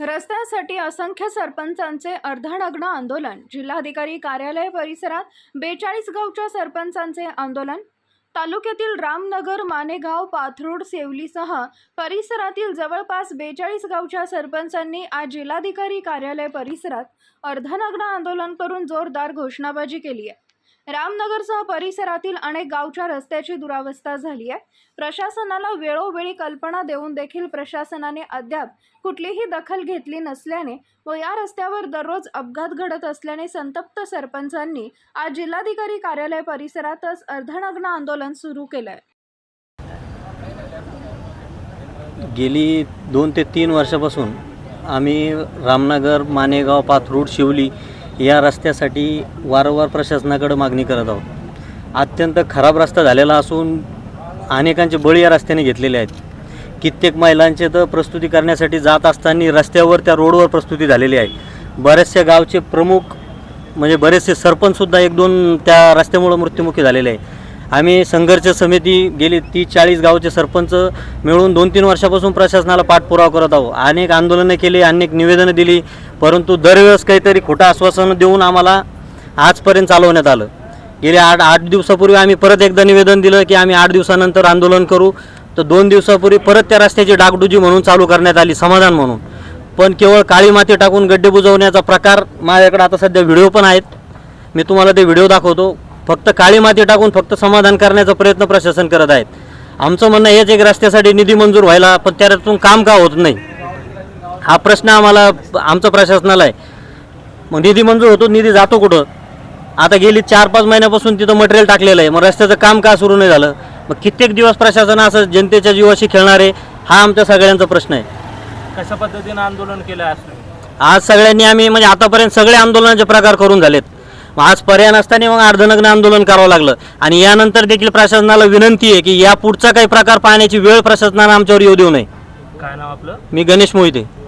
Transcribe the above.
रस्त्यासाठी असंख्य सरपंचांचे अर्धनग्न आंदोलन. जिल्हाधिकारी कार्यालय परिसरात बेचाळीस गावच्या सरपंचांचे आंदोलन. तालुक्यातील रामनगर मानेगाव पाथरूड सेवलीसह परिसरातील जवळपास बेचाळीस गावच्या सरपंचांनी आज जिल्हाधिकारी कार्यालय परिसरात अर्धनग्न आंदोलन करून जोरदार घोषणाबाजी केली आहे. रामनगरसह परिसरातील अनेक गावच्या रस्त्याची दुरावस्था झाली आहे. प्रशासनाला वेळोवेळी कल्पना देऊन देखील प्रशासनाने अद्याप कुठलीही दखल घेतली नसल्याने व या रस्त्यावर दररोज अपघात घडत असल्याने संतप्त सरपंचांनी आज जिल्हाधिकारी कार्यालय परिसरातच अर्धनग्न आंदोलन सुरू केलंय. गेली दोन ते तीन वर्षापासून आम्ही रामनगर मानेगाव पाथरूड शिवली या रस्त्यासाठी वारंवार प्रशासनाकडे मागणी करत आहोत. अत्यंत खराब रस्ता झालेला असून अनेकांचे बळी या रस्त्याने घेतलेले आहेत. कित्येक महिलांचे तर प्रस्तुती करण्यासाठी जात असताना रस्त्यावर त्या रोडवर प्रस्तुती झालेली आहे. बऱ्याचशा गावचे प्रमुख म्हणजे बरेचसे सरपंचसुद्धा एक दोन त्या रस्त्यामुळं मृत्युमुखी झालेले आहे. आम्ही संघर्ष समिती गेली तीस चाळीस गावचे सरपंच मिळून दोन तीन वर्षापासून प्रशासनाला पाठपुरावा करत आहोत. अनेक आंदोलनं केली अनेक निवेदनं दिली परंतु दरवेळेस काहीतरी खोटं आश्वासनं देऊन आम्हाला आजपर्यंत चालवण्यात आलं. गेल्या आठ आठ दिवसापूर्वी आम्ही परत एकदा निवेदन दिलं की आम्ही आठ दिवसानंतर आंदोलन करू. तर दोन दिवसापूर्वी परत त्या रस्त्याची डागडुजी म्हणून चालू करण्यात आली समाधान म्हणून. पण केवळ काळी माती टाकून गड्डे बुजवण्याचा प्रकार माझ्याकडे आता सध्या व्हिडिओ पण आहेत. मी तुम्हाला ते व्हिडिओ दाखवतो. फक्त काळी माती टाकून फक्त समाधान करण्याचा प्रयत्न प्रशासन करत आहेत. आमचं म्हणणं हेच एक रस्त्यासाठी निधी मंजूर व्हायला पण त्यातून काम का होत नाही? हा प्रश्न आम्हाला आमचं प्रशासनाला आहे. मग निधी मंजूर होतो निधी जातो कुठं? आता गेली चार पाच महिन्यापासून तिथं मटेरियल टाकलेलं आहे. मग रस्त्याचं काम का सुरू नाही झालं? मग कित्येक दिवस प्रशासन असं जनतेच्या जीवाशी खेळणार आहे? हा आमच्या सगळ्यांचा प्रश्न आहे. कशा पद्धतीनं आंदोलन केलं आज सगळ्यांनी आम्ही म्हणजे आतापर्यंत सगळे आंदोलनाचे प्रकार करून झालेत. मग आज पर्याय नसताना मग अर्धनग्न आंदोलन करावं लागलं. आणि यानंतर देखील प्रशासनाला विनंती आहे की या पुढचा काही प्रकार पाहण्याची वेळ प्रशासनानं आमच्यावर येऊ देऊ नये. काय नाव आपलं? मी गणेश मोहिते.